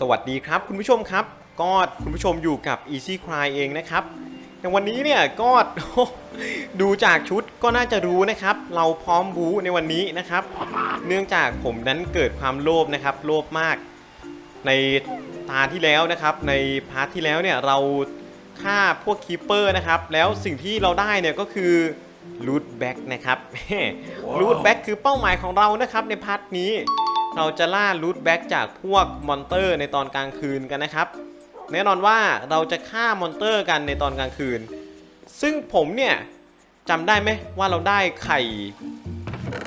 สวัสดีครับคุณผู้ชมครับก็คุณผู้ชมอยู่กับ Easy Cry เองนะครับอย่างวันนี้เนี่ยก็ดูจากชุดก็น่าจะรู้นะครับ เราพร้อมบู๊ในวันนี้นะครับ เนื่องจากผมนั้นเกิดความโลภนะครับ โลภมาก ในตาที่แล้วนะครับ ในพาร์ทที่แล้วเนี่ยเราฆ่าพวกคีเปอร์นะครับ แล้วสิ่งที่เราได้เนี่ยก็คือลูดแบ็กนะครับลูดแบ็กคือเป้าหมายของเรานะครับในพาร์ทนี้ เราจะล่าลูดแบ็กจากพวกมอนเตอร์ในตอนกลางคืนกันนะครับ แน่นอนว่าเราจะฆ่ามอนเตอร์กันในตอนกลางคืน ซึ่งผมเนี่ยจำได้ไหมว่าเราได้ไข่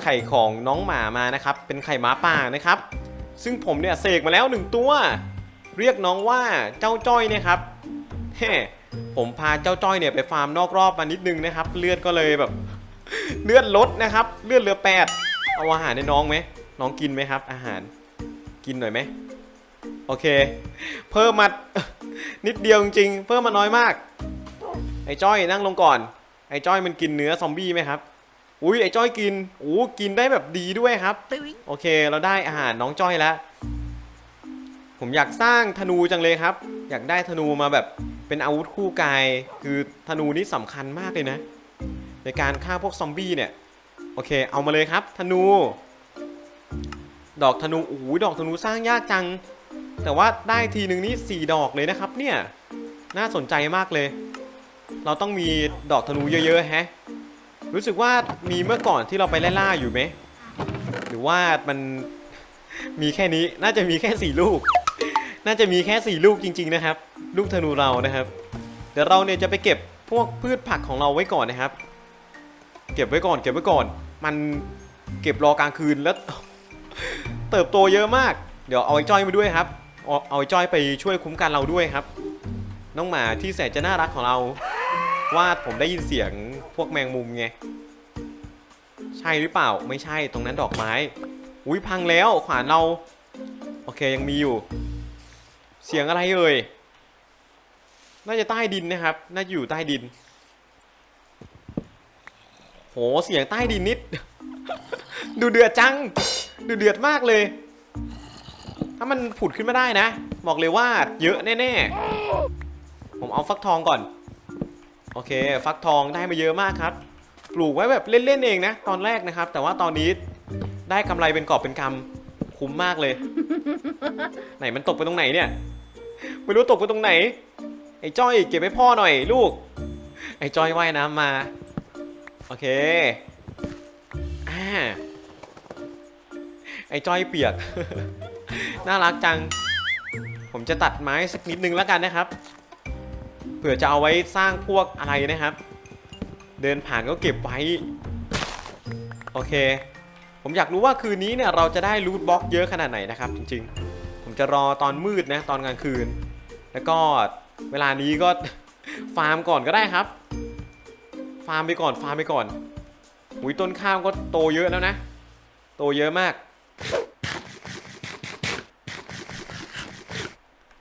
ไข่ของน้องหมามานะครับ เป็นไข่หมาป่านะครับ ซึ่งผมเนี่ยเสกมาแล้วหนึ่งตัว เรียกน้องว่าเจ้าจ้อยเนะครับเฮ้ผมพาเจ้าจ้อยเนี่ยไปฟาร์มนอกรอบมานิดนึงนะครับ เลือดก็เลยแบบ เลือดลดนะครับ เลือดเหลือแปดเอาอาหารให้น้องไหม น้องกินไหมครับ อาหารกินหน่อยไหมโอเค เพิ่มมานิดเดียวจริงๆเพิ่มมาน้อยมาก ไอ้จ้อยนั่งลงก่อน ไอ้จ้อยมันกินเนื้อซอมบี้ไหมครับอุ้ยไอ้จ้อยกินโอ้กินได้แบบดีด้วยครับ โอเค เราได้อาหารน้องจ้อยแล้ว ผมอยากสร้างธนูจังเลยครับ อยากได้ธนูมาแบบเป็นอาวุธคู่กาย คือธนูนี่สำคัญมากเลยนะ ในการฆ่าพวกซอมบี้เนี่ย โอเค เอามาเลยครับ ธนู ดอกธนูโอ้โหดอกธนูสร้างยากจัง แต่ว่าได้ทีหนึ่งนี่สี่ดอกเลยนะครับเนี่ยน่าสนใจมากเลย เราต้องมีดอกธนูเยอะๆแฮะรู้สึกว่ามีเมื่อก่อนที่เราไปไล่ล่าอยู่ไหมหรือว่ามันมีแค่นี้น่าจะมีแค่สี่ลูก น่าจะมีแค่สี่ลูกจริง ๆนะครับ ลูกธนูเรานะครับ เดี๋ยวเราเนี่ยจะไปเก็บพวกพืชผักของเราไว้ก่อนนะครับ เก็บไว้ก่อน เก็บไว้ก่อน มันเก็บรอกลางคืนแล้ว เติบโตเยอะมาก เดี๋ยวเอาไอ้จ้อยมาด้วยครับ เอาไอ้จ้อยไปช่วยคุ้มกันเราด้วยครับ น้องหมาที่แสนจะน่ารักของเรา ว่าผมได้ยินเสียงพวกแมงมุมไง ใช่หรือเปล่า ไม่ใช่ ตรงนั้นดอกไม้ อุ้ยพังแล้ว ขวานเรา โอเคยังมีอยู่ เสียงอะไรเอ่ย น่าจะใต้ดินนะครับ น่าจะอยู่ใต้ดิน โห เสียงใต้ดินนิด ดูเดือดจัง ดูเดือดมากเลย ถ้ามันผุดขึ้นมาได้นะ บอกเลยว่าเยอะแน่ๆ ผมเอาฟักทองก่อน โอเค ฟักทองได้มาเยอะมากครับ ปลูกไว้แบบเล่นๆเองนะ ตอนแรกนะครับ แต่ว่าตอนนี้ได้กำไรเป็นกอบเป็นกำคุ้มมากเลย ไหนมันตกไปตรงไหนเนี่ย ไม่รู้ตกไปตรงไหน ไอ้จ้อยเก็บให้พ่อหน่อยลูก ไอ้จ้อยว่ายน้ำมา โอเค อ่า ไอ้จ้อยเปียก น่ารักจัง ผมจะตัดไม้สักนิดนึงแล้วกันนะครับ เผื่อจะเอาไว้สร้างพวกอะไรนะครับ เดินผ่านก็เก็บไว้ โอเค ผมอยากรู้ว่าคืนนี้เนี่ยเราจะได้รูทบล็อกเยอะขนาดไหนนะครับ จริงๆ ผมจะรอตอนมืดนะตอนกลางคืน แล้วก็เวลานี้ก็ฟาร์มก่อนก็ได้ครับ ฟาร์มไปก่อนฟาร์มไปก่อนหุยต้นข้าวก็โตเยอะแล้วนะ โตเยอะมาก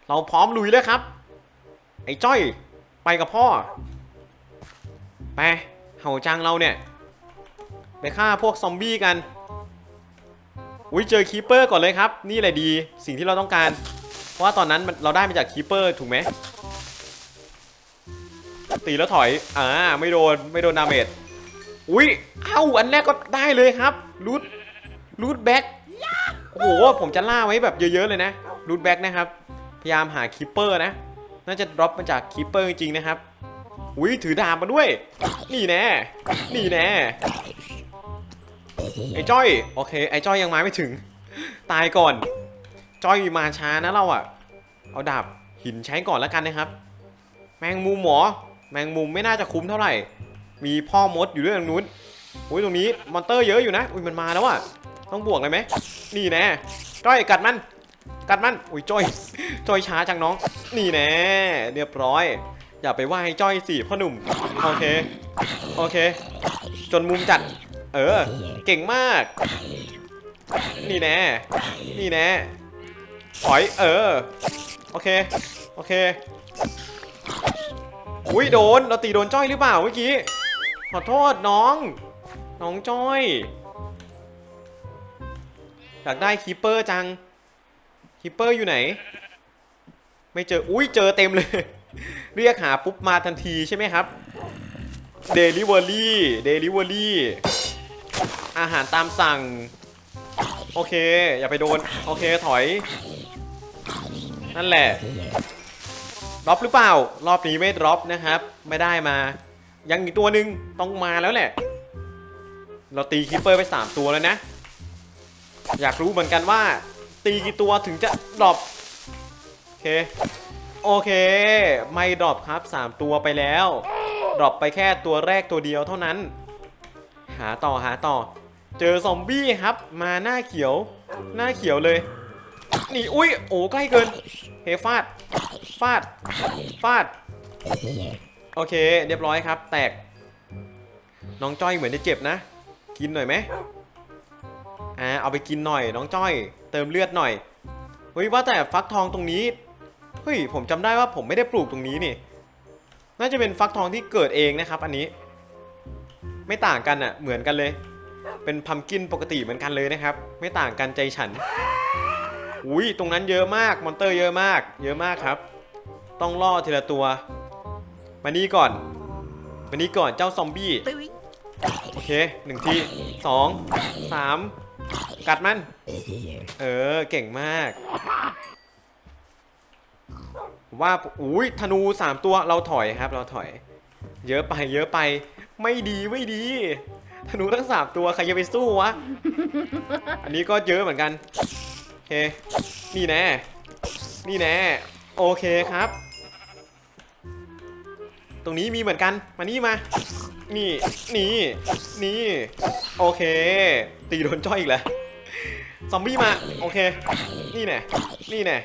เราพร้อมลุยแล้วครับ ไอ้จ้อย ไปกับพ่อ ไปเห่าจังเราเนี่ย ไปฆ่าพวกซอมบี้กัน อุ้ยเจอคีเปอร์ก่อนเลยครับ นี่แหละดีสิ่งที่เราต้องการ เพราะว่าตอนนั้นเราได้มาจากคีเปอร์ถูกไหมตีแล้วถอย อ่า ไม่โดน ไม่โดนดาเมจ อุ้ย เอ้า อันแรกก็ได้เลยครับ รูดรูดแบ็กโอ้โห ผมจะล่าไว้แบบเยอะๆเลยนะ รูดแบ็กนะครับ ยายามหาคีเปอร์นะ น่าจะดรอปมาจากคีเปอร์จริงๆนะครับอุ้ยถือดาบมาด้วย นี่แน่ นี่แน่ ไอ้จ้อย โอเค ไอ้จ้อยยังมาไม่ถึง ตายก่อน จ้อยมาช้านะเราอะเอาดาบหินใช้ก่อนแล้วกันนะครับ แมงมุมหมอ แมงมุมไม่น่าจะคุ้มเท่าไหร่ มีพ่อมดอยู่ด้วยตรงนู้นอุ้ยตรงนี้มอนเตอร์เยอะอยู่นะ อุ้ยมันมาแล้วอะต้องบวกเลยไหม นี่แน่ จ้อยกัดมัน กัดมัน อุ้ยจ้อย จ้อยช้าจังน้อง นี่แน่เรียบร้อย อย่าไปว่าให้จ้อยสิพ่อหนุ่ม โอเค โอเค จนมุมจัด เออ เก่งมาก นี่แน่นี่แน่ถอย เออ โอเค โอเค อุ้ยโดน เราตีโดนจ้อยหรือเปล่าเมื่อกี้ ขอโทษน้อง น้องจ้อย อยากได้คีเปอร์จังคีเปอร์อยู่ไหน ไม่เจอ อุ้ยเจอเต็มเลย เรียกหาปุ๊บมาทันทีใช่ไหมครับ Delivery Delivery อาหารตามสั่ง โอเค อย่าไปโดน โอเค ถอย นั่นแหละดรอปหรือเปล่า รอบนี้ไม่ดรอปนะครับ ไม่ได้มา ยังอีกตัวหนึ่งต้องมาแล้วแหละ เราตีคิปเปอร์ไป 3 ตัวแล้วนะ อยากรู้เหมือนกันว่า ตีกี่ตัวถึงจะดรอป โอเค ไม่ดรอปครับ 3 ตัวไปแล้ว ดรอปไปแค่ตัวแรกตัวเดียวเท่านั้น หาต่อหาต่อ เจอซอมบี้ครับ มาหน้าเขียว หน้าเขียวเลย นี่อุ้ย โอ้ใกล้เกิน เฮฟาด ฟาด ฟาด โอเค เรียบร้อยครับ แตก น้องจ้อยเหมือนจะเจ็บนะ กินหน่อยไหมอ่าเอาไปกินหน่อยน้องจ้อย เติมเลือดหน่อยเฮ้ยว่าแต่ฟักทองตรงนี้ เฮ้ยผมจำได้ว่าผมไม่ได้ปลูกตรงนี้นี่ น่าจะเป็นฟักทองที่เกิดเองนะครับ อันนี้ ไม่ต่างกันอะ่ะเหมือนกันเลย เป็นพัมกินปกติเหมือนกันเลยนะครับ ไม่ต่างกันใจฉัน อุ้ยตรงนั้นเยอะมากมอนเตอร์เยอะมาก เยอะมากครับ ต้องล่อทีละตัว มานี่ก่อน มานี่ก่อนเจ้าซอมบี้โอเคหนึ่งทีสองสามกัดมัน เออ เก่งมาก ว่าอุ้ยธนูสามตัวเราถอยครับ เราถอย เยอะไป เยอะไป ไม่ดีไม่ดี ธนูทั้งสามตัวใครจะไปสู้วะ อันนี้ก็เยอะเหมือนกัน โอเค นี่แน่ นี่แน่ โอเคครับ ตรงนี้มีเหมือนกัน มานี่มา นี่ นี่ นี่ โอเค ตีโดนจ้อยอีกแล้ว ซอมบี้มา โอเค นี่แน่ นี่แน่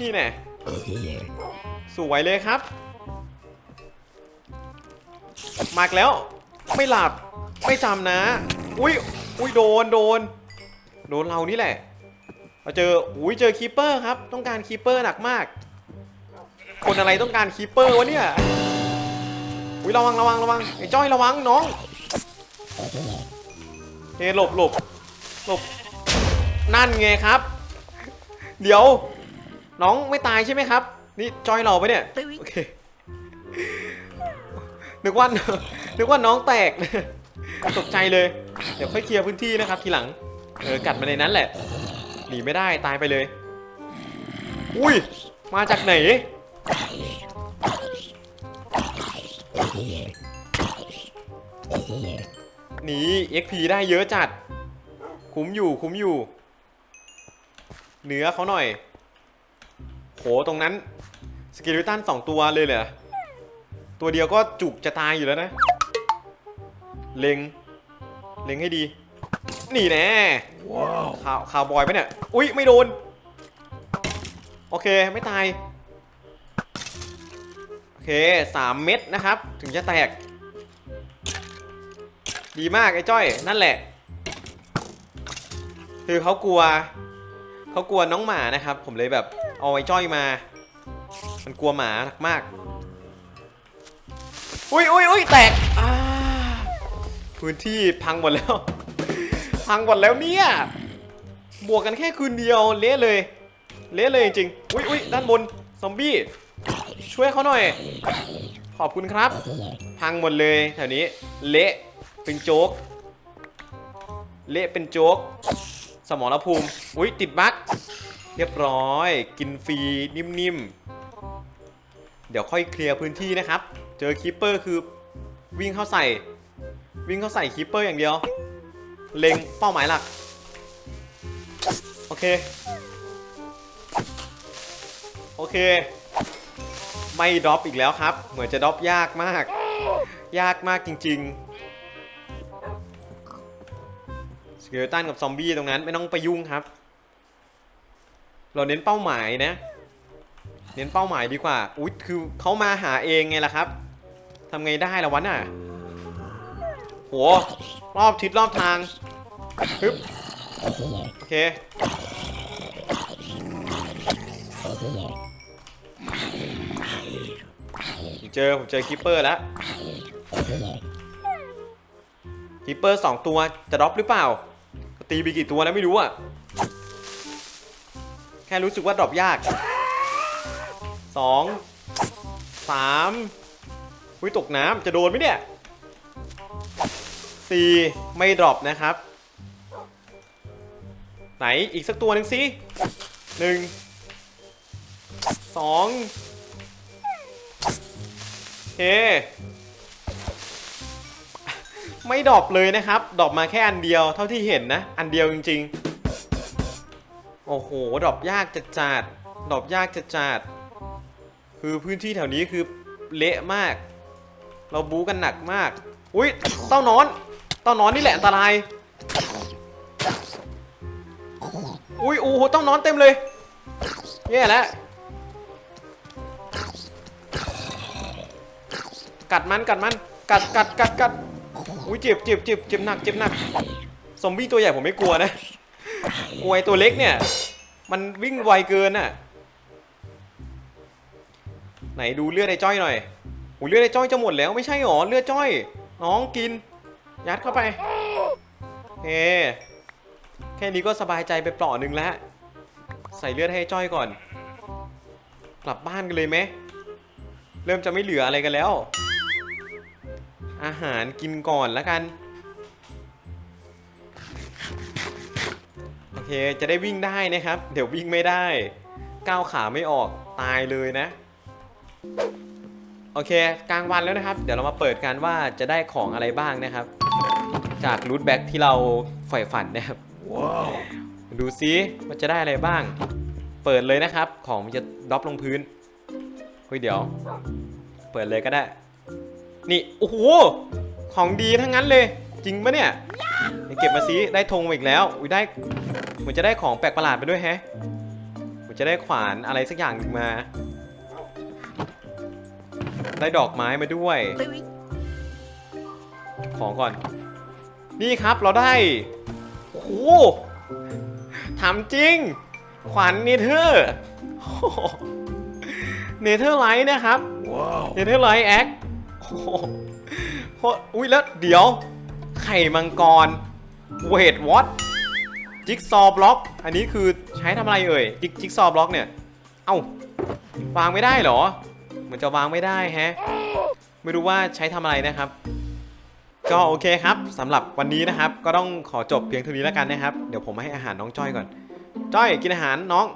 นี่แน่ สวยเลยครับ มากแล้ว ไม่หลับ ไม่จำนะ อุ้ยอุ้ยโดน โดน โดนเรานี่แหละ เราเจอ อุ้ยเจอคีปเปอร์ครับ ต้องการคีปเปอร์หนักมาก คนอะไรต้องการคีปเปอร์วะเนี่ย อุ้ยระวังระวังระวังไอ้จ้อยระวังน้องเฮ้หลบหลบหลบนั่นไงครับ เดี๋ยว น้องไม่ตายใช่ไหมครับ นี่จอยเราไปะเนี่ยโอเคนึกว่านึกว่าน้องแตกตกใจเลย เดี๋ยวค่อยเคลียร์พื้นที่นะครับ ทีหลัง เออกัดมาในนั้นแหละ หนีไม่ได้ตายไปเลย อุ้ย มาจากไหน หนี XP ได้เยอะจัด คุ้มอยู่คุ้มอยู่เหนือเขาหน่อย โหตรงนั้นสกิลิตันสองตัวเลยเหรอตัวเดียวก็จุกจะตายอยู่แล้วนะ เล็ง เล็งให้ดี นี่แน่ข่าวข่าวบอยไหมเนี่ย อุ๊ย ไม่โดน โอเค ไม่ตาย โอเคสามเม็ดนะครับ ถึงจะแตก ดีมากไอ้จ้อย นั่นแหละ คือเขากลัว เขากลัวน้องหมานะครับ ผมเลยแบบ เอาไอ้จ้อยมา มันกลัวหมาหนักมากอุ้ยอุ้ยอุ้ยแตกอ่าพื้นที่พังหมดแล้ว พังหมดแล้วเนี่ย บวกกันแค่คืนเดียวเละเลย เละเลยจริงอุ้ยอุ้ยด้านบนซอมบี้ ช่วยเขาหน่อย ขอบคุณครับ พังหมดเลยแถวนี้ เละเป็นโจ๊ก เละเป็นโจ๊ก สมรภูมิ อุ้ยติดบั๊ก เรียบร้อย กินฟรีนิ่มๆ เดี๋ยวค่อยเคลียร์พื้นที่นะครับ เจอคีปเปอร์คือวิ่งเข้าใส่ วิ่งเข้าใส่คีปเปอร์อย่างเดียว เล็งเป้าหมายหลัก โอเค โอเค ไม่ดรอปอีกแล้วครับ เหมือนจะดรอปยากมาก ยากมากจริงๆสเกลตันกับซอมบี้ตรงนั้นไม่ต้องไปยุ่งครับ เราเน้นเป้าหมายนะ เน้นเป้าหมายดีกว่า อุ๊ย คือเขามาหาเองไงล่ะครับทำไงได้ละวะน่ะโหรอบทิศรอบทางฮึบโอเค เจอ ผมเจอคิปเปอร์แล้วคิปเปอร์สองตัวจะดรอปหรือเปล่า ตีไปกี่ตัวแล้วไม่รู้อะ แค่รู้สึกว่าดรอปยากสองสามอุ้ยตกน้ำจะโดนไหมเนี่ยสี่ไม่ดรอปนะครับ ไหนอีกสักตัวหนึ่งสิหนึ่งสองเฮไม่ดรอปเลยนะครับ ดรอปมาแค่อันเดียวเท่าที่เห็นนะ อันเดียวจริง ๆ โอ้โห ดรอปยากจัดจัดดรอปยากจัดจัดคือพื้นที่แถวนี้คือเละมาก เราบู๊กันหนักมาก อุ้ยเต้านอน เต้านอนนี่แหละอันตราย อุ้ยโอ้โหเต้องนอนเต็มเลย แย่แล้ว กัดมันกัดมัน กัดกัดกัดกัดอุ้ยเจ็บเจ็บเจ็บเจ็บหนักเจ็บหนัก ซอมบี้ตัวใหญ่ผมไม่กลัวนะ กวไอ้ตัวเล็กเนี่ย มันวิ่งไวเกินน่ะ ไหนดูเลือดไอ้จ้อยหน่อยโอ้เลือดไอ้จ้อยจะหมดแล้วไม่ใช่หรอเลือดจ้อย น้องกิน ยัดเข้าไปเฮแค่นี้ก็สบายใจไปเปล่อหนึ่งแล้ว ใส่เลือดให้จ้อยก่อน กลับบ้านกันเลยไหมเริ่มจะไม่เหลืออะไรกันแล้ว อาหารกินก่อนแล้วกัน เคจะได้วิ่งได้นะครับ เดี๋ยววิ่งไม่ได้ก้าวขาไม่ออกตายเลยนะ โอเคกลางวันแล้วนะครับ เดี๋ยวเรามาเปิดกันว่าจะได้ของอะไรบ้างนะครับ จากรูทแบ็กที่เราใฝ่ฝันนะครับดูซิมันจะได้อะไรบ้าง เปิดเลยนะครับ ของมันจะดรอปลงพื้นเฮ้ยเดี๋ยว เปิดเลยก็ได้ นี่โอ้โหของดีทั้งนั้นเลย จริงปะเนี่ยเดี๋ยวเก็บมาซิได้ธงมาอีกแล้ว อุ้ยได้ เหมือนจะได้ของแปลกประหลาดไปด้วยแฮะเหมือนจะได้ขวานอะไรสักอย่างหนึ่งมา ได้ดอกไม้มาด้วย ของก่อน นี่ครับเราได้ โอ้โหถามจริง ขวัญเนเธอร์เนเธอร์ไลท์นะครับเนเธอร์ไลท์แอคโอ้โหโคตรอุ้ยแล้วเดี๋ยว ไข่มังกร เวทวอต จิ๊กซอว์บล็อก อันนี้คือใช้ทำอะไรเอ่ย จิ๊กจิ๊กซอว์บล็อกเนี่ย เอ้าวางไม่ได้เหรอ เหมือนจะวางไม่ได้แฮะ ไม่รู้ว่าใช้ทำอะไรนะครับ ก็โอเคครับสำหรับวันนี้นะครับ ก็ต้องขอจบเพียงเท่านี้แล้วกันนะครับ เดี๋ยวผมให้อาหารน้องจ้อยก่อน จ้อยกินอาหารน้อง